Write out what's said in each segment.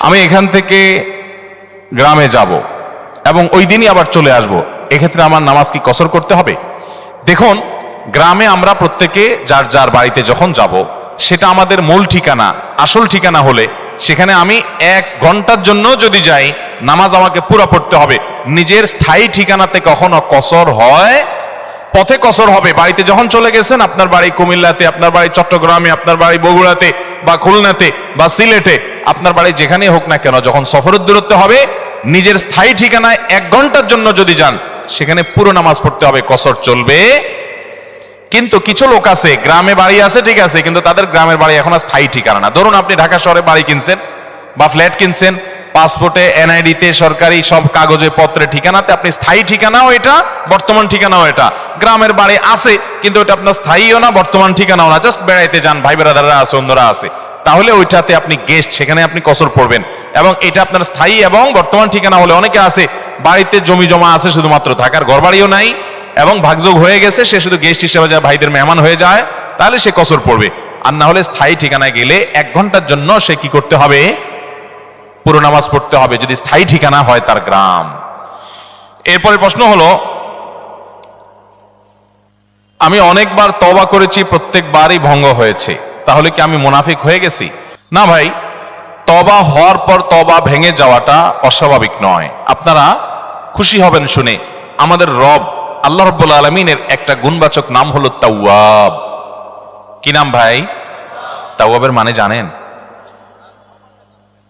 আমি এখান থেকে গ্রামে যাব এবং ওই দিনই আবার চলে আসব। এক্ষেত্রে আমার নামাজ কি কসর করতে হবে? দেখুন, গ্রামে আমরা প্রত্যেকে যার যার বাড়িতে যখন যাব, সেটা আমাদের মূল ঠিকানা, আসল ঠিকানা হলে সেখানে আমি এক ঘণ্টার জন্য যদি যাই, নামাজ আমাকে পুরা পড়তে হবে। নিজের স্থায়ী ঠিকানাতে কখনো কসর হয়? পথে কসর হবে। বাড়িতে যখন চলে গেছেন, আপনার বাড়ি কুমিল্লাতে, আপনার বাড়ি চট্টগ্রামে, আপনার বাড়ি বগুড়াতে বা খুলনাতে বা সিলেটে আপনার বাড়ি যেখানেই হোক না কেন, যখন সফরের দূরত্ব হবে, নিজের স্থায়ী ঠিকানায় এক ঘণ্টার জন্য যদি যান, সেখানে পুরো নামাজ পড়তে হবে, কসর চলবে। কিন্তু কিছু লোক আছে, গ্রামে বাড়ি আছে, ঠিক আছে, কিন্তু তাদের গ্রামের বাড়ি এখন স্থায়ী ঠিকানা না। ধরুন আপনি ঢাকা শহরে বাড়ি কিনছেন, বা ফ্ল্যাট কিনছেন, পাসপোর্টে, এনআইডিতে, সরকারি সব কাগজে, পত্রে ঠিকানাতে, আপনি স্থায়ী ঠিকানাও এটা, বর্তমান ঠিকানাও এটা। গ্রামের বাড়ি আছে, কিন্তু এটা আপনার স্থায়ীও না, বর্তমান ঠিকানাও না। জাস্ট বেড়াইতে যান ভাই বেড়াদাররা আছে, অন্যরা আছে। তাহলে ওইটাতে আপনি গেস্ট সেখানে আপনি কসর পড়বেন। এবং এটা আপনার স্থায়ী এবং বর্তমান ঠিকানা হলে অনেকে আছে, বাড়িতে জমি জমা আছে শুধুমাত্র, থাকার ঘর বাড়িও নাই, এবং ভাগযোগ হয়ে গেছে, সে শুধু গেস্ট হিসেবে যায়, ভাইদের মেহমান হয়ে যায়, তাহলে সে কসর পড়বে। আর না হলে স্থায়ী ঠিকানায় গেলে এক ঘণ্টার জন্য সে কি করতে হবে? পুরো নামাজ পড়তে হবে, যদি স্থায়ী ঠিকানা হয় তার গ্রাম। এরপরে প্রশ্ন হলো, আমি অনেকবার তবা করেছি, প্রত্যেকবারই ভঙ্গ হয়েছে। তাহলে কি আমি মুনাফিক হয়ে গেছি? না ভাই তবা হওয়ার পর তবা ভেঙে যাওয়াটা অস্বাভাবিক নয়। আপনারা খুশি হবেন শুনে আমাদের রব আল্লাহ রব্বুল আলমিনের একটা গুণবাচক নাম হলো তাওয়াব। কি নাম ভাই? তাওয়াবের মানে জানেন?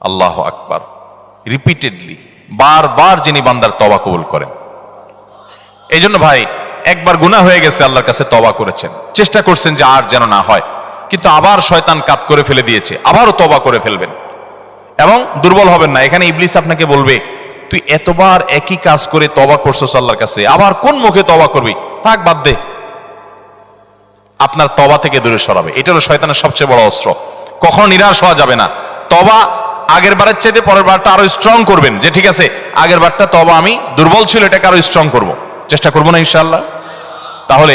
আল্লাহ আকবার। রিপিটেডলি বারবার যিনি বান্দার তবা কবুল করেন। এই জন্য ভাই, একবার গুনাহ হয়ে গেছে, আল্লাহর কাছে তবা করেছেন। চেষ্টা করছেন যে আর যেন না হয়। কিন্তু আবার শয়তান কাত করে ফেলে দিয়েছে, আবারও তবা করে ফেলবেন। এবং দুর্বল হবেন না। এখানে ইবলিস আপনাকে বলবে, তুই এতবার একই কাজ করে তবা করছস আল্লাহর কাছে, আবার কোন মুখে তবা করবি? থাক, বাদ দে। আপনার তবা থেকে দূরে সরাবে। এটা হলো শয়তানের সবচেয়ে বড় অস্ত্র। কখনো নিরাশ হওয়া যাবে না। তবা আগের বারের চাইতে পরের বারটা আরও স্ট্রং করবেন, যে ঠিক আছে, আগের বারটা তবা আমি দুর্বল ছিল, এটাকে আরও স্ট্রং করব। চেষ্টা করব না ইনশাল্লাহ তাহলে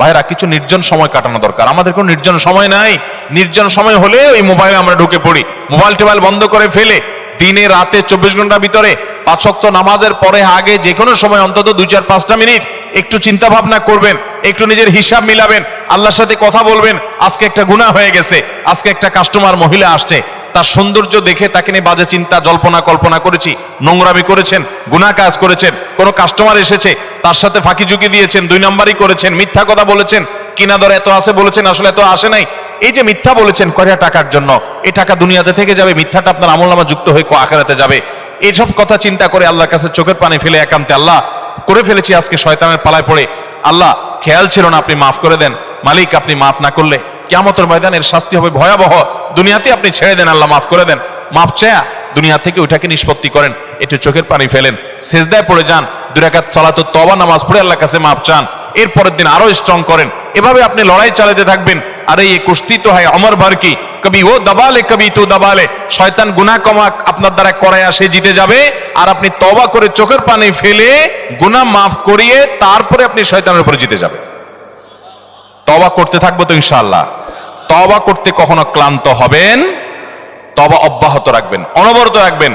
ভাইরা, কিছু নির্জন সময় কাটানো দরকার। আমাদের কোনো নির্জন সময় নাই। নির্জন সময় হলে ওই মোবাইলে আমরা ঢুকে পড়ি। মোবাইল টোবাইল বন্ধ করে ফেলে দিনে রাতে চব্বিশ ঘণ্টার ভিতরে পাঁচ ওয়াক্ত নামাজের পরে আগে যে কোনো সময় অন্তত দুই চার পাঁচটা মিনিট একটু চিন্তা ভাবনা করবেন, একটু নিজের হিসাব মিলাবেন, আল্লাহর সাথে কথা বলবেন, আজকে একটা গুনাহ হয়ে গেছে, আজকে একটা কাস্টমার মহিলা আসছে, তার সৌন্দর্য দেখে তাকে নিয়ে বাজে চিন্তা, জল্পনা কল্পনা করেছি, নোংরামি করেছেন, গুনাহ কাজ করেছেন, কোনো কাস্টমার এসেছে তার সাথে ফাঁকি ঝুঁকি দিয়েছেন, দুই নম্বরই করেছেন, মিথ্যা কথা বলেছেন, কিনা দর এত আছে বলেছেন, আসলে এত আসে নাই। এই যে মিথ্যা বলেছেন কয়টা টাকার জন্য, এই টাকা দুনিয়াতে থেকে যাবে, মিথ্যাটা আপনার আমল নামা যুক্ত হয়ে আখেরাতে যাবে। এইসব কথা চিন্তা করে আল্লাহর কাছে চোখের পানি ফেলে একান্তে আল্লাহ, করে ফেলেছি আজকে শয়তানের পালায় পড়ে। আল্লাহ, খেয়াল ছিল না আপনি মাফ করে দেন। মালিক, আপনি মাফ না করলে কেমতের ময়দানের শাস্তি হবে ভয়াবহ। দুনিয়াতে আপনি ছেড়ে দেন, আল্লাহ মাফ করে দেন। মাফ চায়া দুনিয়া থেকে ওইটাকে নিষ্পত্তি করেন। একটু চোখের পানি ফেলেন। সেজদায় পড়ে যান দুরাকাত সালাত তবা নামাজ পড়ে আল্লাহর কাছে মাফ চান। এর পরের দিন আরও স্ট্রং করেন। এভাবে আপনি লড়াই চালাতে থাকবেন। আরে এই কুস্তি তো হয় অমর ভার কি? কবি ও দাবালে, কবি তু দাবালে। শয়তান গুনাহ কমা আপনার দ্বারা করায় আসে, জিতে যাবে। আর আপনি তবা করে চোখের পানি ফেলে গুনাহ মাফ করিয়ে তারপরে আপনি শয়তানের উপরে জিতে যাবেন। তবা করতে থাকব তো ইনশাআল্লাহ। তবা করতে কখনো ক্লান্ত হবেন তবা অব্যাহত রাখবেন, অনবরত রাখবেন।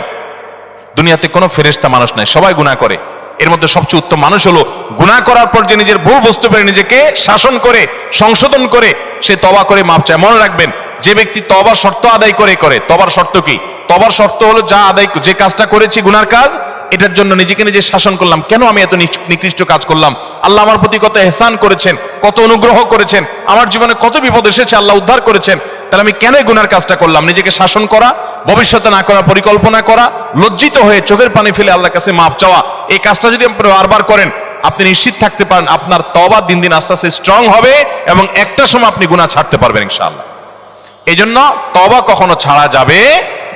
দুনিয়াতে কোনো ফেরেস্তা মানুষ নাই, সবাই গুনাহ করে। এর মধ্যে সবচেয়ে উত্তম মানুষ হলো, গুনাহ করার পর যে নিজের ভুল বুঝতে পেরে, নিজেকে শাসন করে, সংশোধন করে, সে তবা করে মাপ চায়। মনে রাখবেন, যে ব্যক্তি তবার শর্ত আদায় করে করে। তবার শর্ত কি? তবার শর্ত হলো যা আদায়, যে কাজটা করেছি গুনার কাজ, এটার জন্য নিজেকে নিজে শাসন করলাম। কেন আমি এত নিকৃষ্ট কাজ করলাম? আল্লাহ আমার প্রতি কত এহসান করেছেন, কত অনুগ্রহ করেছেন, আমার জীবনে কত বিপদ এসেছে, আল্লাহ উদ্ধার করেছেন। তাহলে আমি কেন গুনার কাজটা করলাম? নিজেকে শাসন করা, ভবিষ্যতে না করার পরিকল্পনা করা, লজ্জিত হয়ে চোখের পানি ফেলে আল্লাহর কাছে মাপ চাওয়া। এই কাজটা যদি আপনি বারবার করেন, আপনি নিশ্চিত থাকতে পারেন আপনার তবা দিন দিন আস্তে আস্তে স্ট্রং হবে এবং একটা সময় আপনি গুনাহ ছাড়তে পারবেন ইনশাআল্লাহ। এই জন্য তবা কখনো ছাড়া যাবে,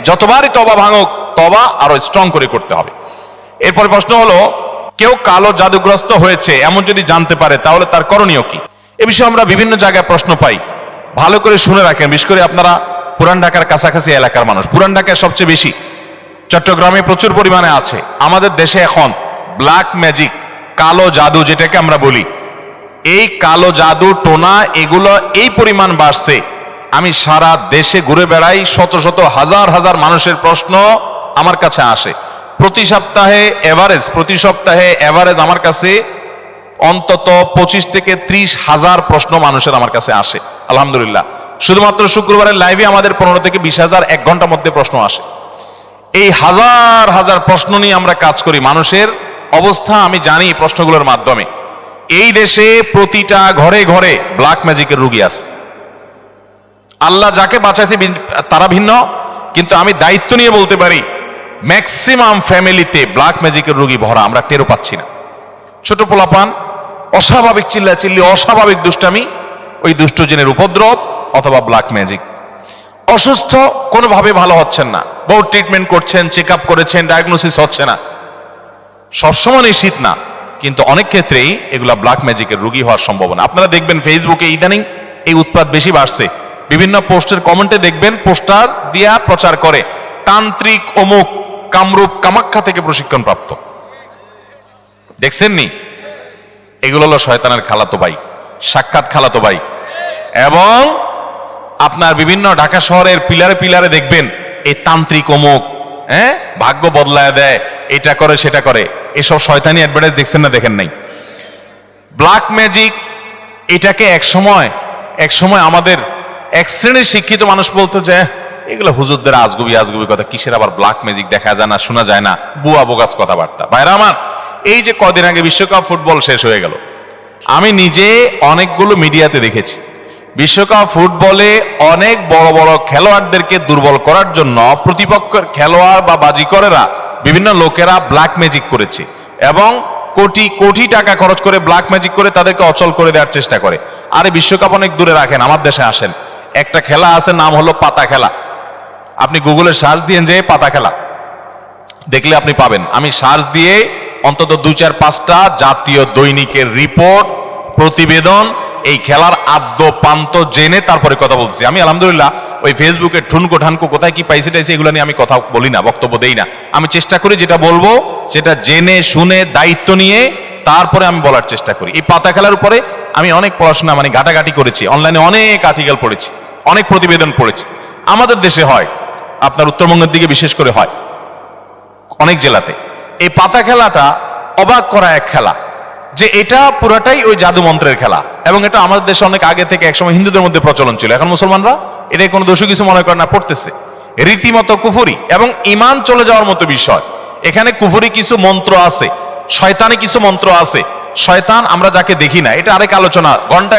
যতবারই তবা ভাঙুক তবা আরও স্ট্রং করে করতে হবে। এরপর প্রশ্ন হলো, কেউ কালো জাদুগ্রস্ত হয়েছে, এমন যদি জানতে পারে, তাহলে তার করণীয় কি? এ বিষয়ে আমরা বিভিন্ন জায়গায় প্রশ্ন পাই। ভালো করে শুনে রাখেন, বিশেষ করে আপনারা পুরান ঢাকার কাছাকাছি এলাকার মানুষ। পুরান ঢাকায় সবচেয়ে বেশি চট্টগ্রামে প্রচুর পরিমাণে আছে। আমাদের দেশে এখন ব্ল্যাক ম্যাজিক কালো জাদু যেটাকে আমরা বলি। এই কালো জাদু, টোনা, এগুলো এই পরিমাণ বাড়ছে। আমি সারা দেশে ঘুরে বেড়াই, শত শত হাজার হাজার মানুষের প্রশ্ন আমার কাছে আসে। প্রতি সপ্তাহে এভারেজ প্রতি সপ্তাহে এভারেজ আমার কাছে অন্তত পঁচিশ থেকে ত্রিশ হাজার প্রশ্ন মানুষের আমার কাছে আসে। আলহামদুলিল্লাহ। শুধুমাত্র শুক্রবারের লাইভে আমাদের পনেরো থেকে বিশ হাজার, এক ঘণ্টার মধ্যে প্রশ্ন আসে। এই হাজার হাজার প্রশ্ন নিয়ে আমরা কাজ করি। মানুষের অবস্থা আমি জানি প্রশ্নগুলোর মাধ্যমে। এই দেশে প্রতিটা ঘরে ঘরে ব্ল্যাক ম্যাজিকের রুগী আছে। আল্লাহ যাকে বাঁচাইছে তারা ভিন্ন, কিন্তু আমি দায়িত্ব নিয়ে বলতে পারি ম্যাক্সিমাম ফ্যামিলিতে ব্ল্যাক ম্যাজিকের রুগী ভরা আমরা টেরও পাচ্ছি না। ছোট পোলাপান, অস্বাভাবিক চিল্লা চিল্লি অস্বাভাবিক দুষ্টামি ওই দুষ্টজনের উপদ্রব অথবা ব্ল্যাক ম্যাজিক অসুস্থ কোনোভাবে ভালো হচ্ছেন না। বহু ট্রিটমেন্ট করছেন চেক আপ করেছেন ডায়াগনোসিস হচ্ছে না। সবসময় নিশ্চিত না, কিন্তু অনেক ক্ষেত্রেই এগুলা ব্ল্যাক ম্যাজিকের রোগী হওয়ার সম্ভাবনা। আপনারা দেখবেন ফেসবুকে ইদানিং এই উৎপাদ বেশি বাড়ছে। বিভিন্ন পোস্টের কমেন্টে দেখবেন পোস্টার দিয়া প্রচার করে, তান্ত্রিক অমুক কামরূপ কামাখ্যা থেকে প্রশিক্ষণ প্রাপ্ত দেখছেন নি এগুলো হলো শয়তানের খালাতো ভাই। সাক্ষাৎ খালাতো ভাই। এবং আপনার বিভিন্ন ঢাকা শহরের পিলারে পিলারে দেখবেন, এই তান্ত্রিক অমুক হ্যাঁ? ভাগ্য বদলায় দেয়, এটা করে, সেটা করে। এসব শয়তানি অ্যাডভার্টাইজ দেখছেন না, দেখেন নাই। ব্ল্যাক ম্যাজিক এটাকে এক সময় এক সময় আমাদের এক শ্রেণির শিক্ষিত মানুষ বলতো যে, এগুলো হুজুরদের আজগুবি আজগুবি কথা, কিসের আবার ব্ল্যাক ম্যাজিক দেখা যায় না, শোনা যায় না? বুয়া বোগাস কথাবার্তা। বাইরে আমার, এই যে কদিন আগে বিশ্বকাপ ফুটবল শেষ হয়ে গেল আমি নিজে অনেকগুলো মিডিয়াতে দেখেছি। বিশ্বকাপ ফুটবলে অনেক বড় বড় খেলোয়াড়দেরকে দুর্বল করার জন্য প্রতিপক্ষের খেলোয়াড় বা বাজিকরেরা বিভিন্ন লোকেরা ব্ল্যাক ম্যাজিক করেছে এবং কোটি কোটি টাকা খরচ করে ব্ল্যাক ম্যাজিক করে তাদেরকে অচল করে দেওয়ার চেষ্টা করে। আরে বিশ্বকাপ অনেক দূরে রাখেন, আমার দেশে আসেন। একটা খেলা আছে, নাম হলো পাতা খেলা। আপনি গুগলে সার্চ দিয়ে যে পাতা খেলা। দেখলে আপনি পাবেন। আমি সার্চ দিয়ে অন্তত দুই চার পাঁচটা জাতীয় দৈনিকের রিপোর্ট, প্রতিবেদন, এই খেলার আদ্য পান্ত জেনে তারপরে কথা বলছি। আমি আলহামদুলিল্লাহ ওই ফেসবুকে ঠুনকো ঠানকো কোথায় কি পাইছে টাইছে এগুলো নিয়ে আমি কথা বলি না, বক্তব্য দেই না। আমি চেষ্টা করি যেটা বলব, সেটা জেনে, শুনে, দায়িত্ব নিয়ে তারপরে আমি বলার চেষ্টা করি। এই পাতা খেলার উপরে আমি অনেক পড়াশোনা মানে ঘাটাঘাটি করেছি, অনলাইনে অনেক আর্টিকেল পড়েছি, অনেক প্রতিবেদন পড়েছি। আমাদের দেশে হয়, আপনার উত্তরবঙ্গের দিকে বিশেষ করে হয়, অনেক জেলাতে। এই পাতা খেলাটা অবাক করা এক খেলা। যে এটা পুরাটাই ওই জাদু মন্ত্রের খেলা। এবং এটা আমাদের দেশে অনেক আগে থেকে একসময় হিন্দুদের মধ্যে প্রচলন ছিল। এখন মুসলমানরা এটা কোনো দোষী কিছু মনে করে না, পড়তেছে। রীতিমতো কুফুরি এবং ইমান চলে যাওয়ার মতো বিষয়। এখানে কুফুরি কিছু মন্ত্র আছে, শয়তানি কিছু মন্ত্র আছে। শয়তান আমরা যাকে দেখি না, এটা আরেক আলোচনা, ঘণ্টা